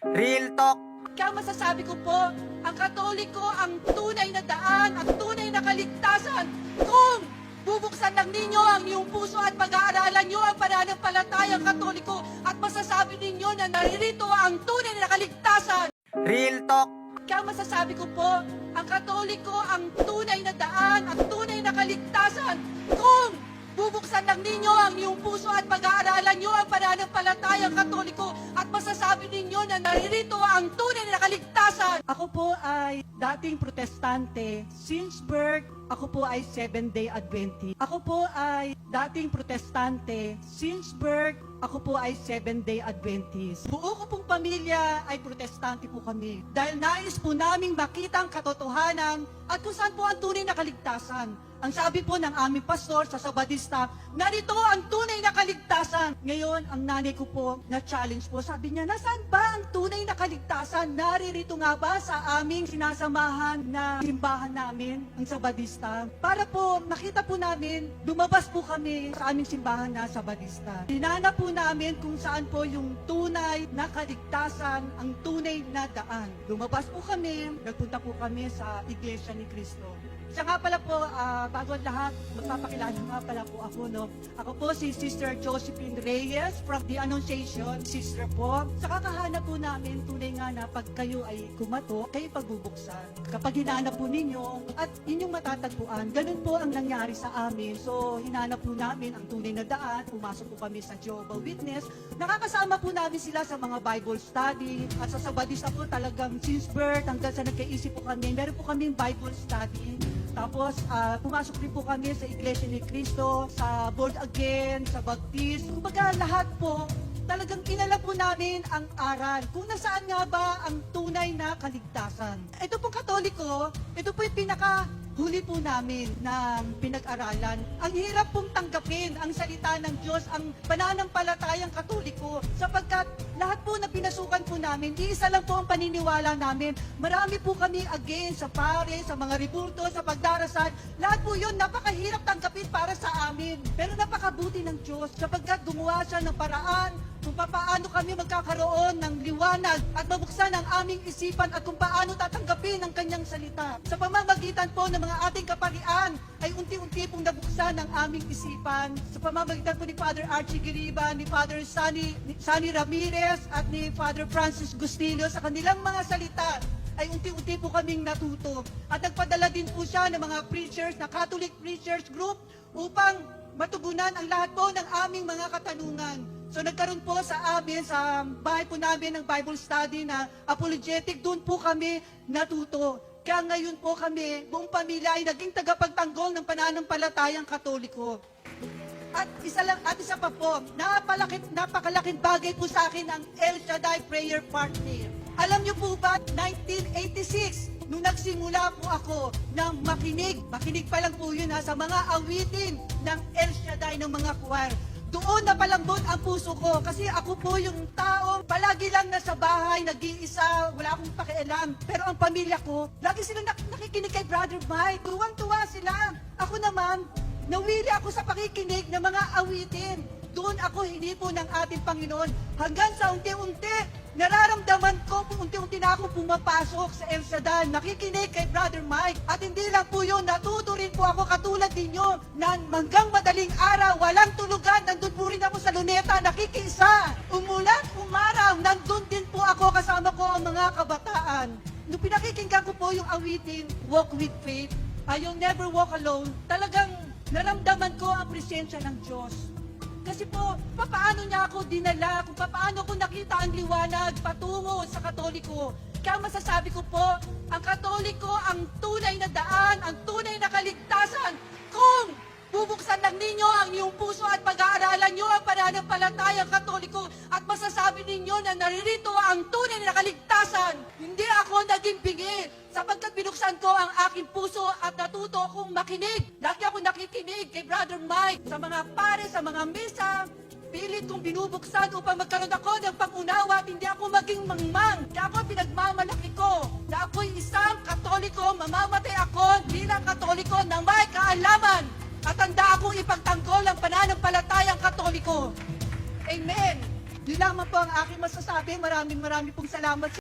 Real talk. Kaya masasabi ko po, ang katoliko ang tunay na daan, ang tunay na kaligtasan. Kung bubuksan lang ninyo ang iyong puso at pag-aaralan nyo ang pananampalatayang katoliko at masasabi ninyo na naririto ang tunay na kaligtasan. Real talk. Kaya masasabi ko po, ang katoliko ang tunay na daan, ang tunay na kaligtasan. Kung bubuksan lang ninyo ang iyong puso at pag-aaralan nyo ang pananampalatayang katoliko at masasabi ninyo na naririto ang tunay na kaligtasan. Ako po ay dating protestante. Since birth, ako po ay seven-day Adventist. Ako po ay dating protestante. Since birth, ako po ay seven-day Adventist. Buo ko pong pamilya ay protestante po kami. Dahil nais po naming makita ang katotohanan at kung saan po ang tunay na kaligtasan. Ang sabi po ng aming pastor sa Sabadista, narito ang tunay na kaligtasan. Ngayon, ang nanay ko po na challenge po, sabi niya, nasaan ba ang tunay na kaligtasan? Naririto nga ba sa aming sinasamahan na simbahan namin, ang Sabadista? Para po makita po namin, lumabas po kami sa aming simbahan na Sabadista. Hinanap po namin kung saan po yung tunay na kaligtasan, ang tunay na daan. Lumabas po kami, nagpunta po kami sa Iglesia ni Cristo. Siya nga pala po, ah, bago ang lahat, magpapakilala nga pala po ako, no? Ako po si Sister Josephine Reyes from The Annunciation, sister po. Sa kakahanap po namin, tunay nga na pag kayo ay kumato, kayo pagbubuksan. Kapag hinanap po ninyo, at inyong matatagpuan, ganun po ang nangyari sa amin. So, hinanap po namin ang tunay na daan, pumasok po kami sa Jehovah Witness. Nakakasama po namin sila sa mga Bible study, at sa Sabadista po talagang since birth, hanggang sa nagkaisip po kami, meron po kaming Bible study. Tapos, ah, pumasok rin po kami sa Iglesia ni Cristo, sa Born Again, sa Baptist. Kumbaga, lahat po, talagang inala po namin ang aral. Kung nasaan nga ba ang tunay na kaligtasan. Ito pong katoliko, ito po yung pinaka huli po namin ng pinag-aralan. Ang hirap pong tanggapin ang salita ng Diyos, ang pananampalatayang katoliko, sapagkat lahat po na pinasukan po namin, iisa lang po ang paniniwala namin. Marami po kami against sa pare, sa mga ribulto, sa pagdarasal. Lahat po yun, napakahirap tanggapin para sa amin. Pero napakabuti ng Diyos, sapagkat gumawa siya ng paraan kung paano kami magkakaroon ng liwanag at mabuksan ang aming isipan at kung paano tatanggapin ang kanyang salita. Sa pamamagitan po ng mga ating kaparian ay unti-unti pong nabuksan ang aming isipan. Sa pamamagitan po ni Father Archie Giriba, ni Father Sunny, ni Sunny Ramirez at ni Father Francis Gustilio sa kanilang mga salita ay unti-unti po kaming natuto. At nagpadala din po siya ng mga preachers, na Catholic Preachers Group upang matugunan ang lahat po ng aming mga katanungan. So nagkaroon po sa amin, sa bahay po namin ng Bible study na apologetic, doon po kami natuto. Kaya ngayon po kami, buong pamilya ay naging tagapagtanggol ng pananampalatayang katoliko. At isa lang, at isa pa po, napalakit, napakalaking bagay po sa akin ang El Shaddai Prayer Partner. Alam niyo po ba, 1986, nung nagsimula po ako ng makinig, makinig pa lang po yun ha, sa mga awitin ng El Shaddai ng mga choir. Doon na palambot ang puso ko kasi ako po yung taong palagi lang nasa bahay, nag-iisa, wala akong pakialam. Pero ang pamilya ko, lagi sila nak- nakikinig kay Brother Mike. Tuwang-tuwa sila. Ako naman, nawili ako sa pakikinig ng mga awitin. Doon ako hinipo ng ating Panginoon hanggang sa unti-unti nararamdaman ko kung unti-unti na ako pumapasok sa El Shaddai, nakikinig kay Brother Mike. At hindi lang po yun, natuto rin po ako katulad ninyo na hanggang madaling araw, walang tulugan, nandun pinakikinggan ko po yung awitin, Walk with Faith, ay yung Never Walk Alone, talagang naramdaman ko ang presensya ng Diyos. Kasi po, papaano niya ako dinala, kung papaano ko nakita ang liwanag patungo sa katoliko. Kaya masasabi ko po, ang katoliko ang tunay na daan, ang tunay na kaligtasan. Kung bubuksan lang ninyo ang iyong puso at pag-aaralan nyo ang pananampalatayang katoliko at masasabi ninyo na naririto ang tunay na kaligtasan. Hindi ako naging bingi sapagkat binuksan ko ang aking puso at natuto akong makinig. Lagi ako nakikinig kay Brother Mike sa mga pare, sa mga misa. Pilit kong binubuksan upang magkaroon ako ng pangunawa at hindi ako maging mangmang. Kaya ako pinagmamalaki ko na ako'y isang katoliko, mamamatay ako bilang katoliko na may kaalaman akong ipagtanggol ang pananampalatayang katoliko. Amen. Yun lamang po ang aking masasabi. Maraming maraming pong salamat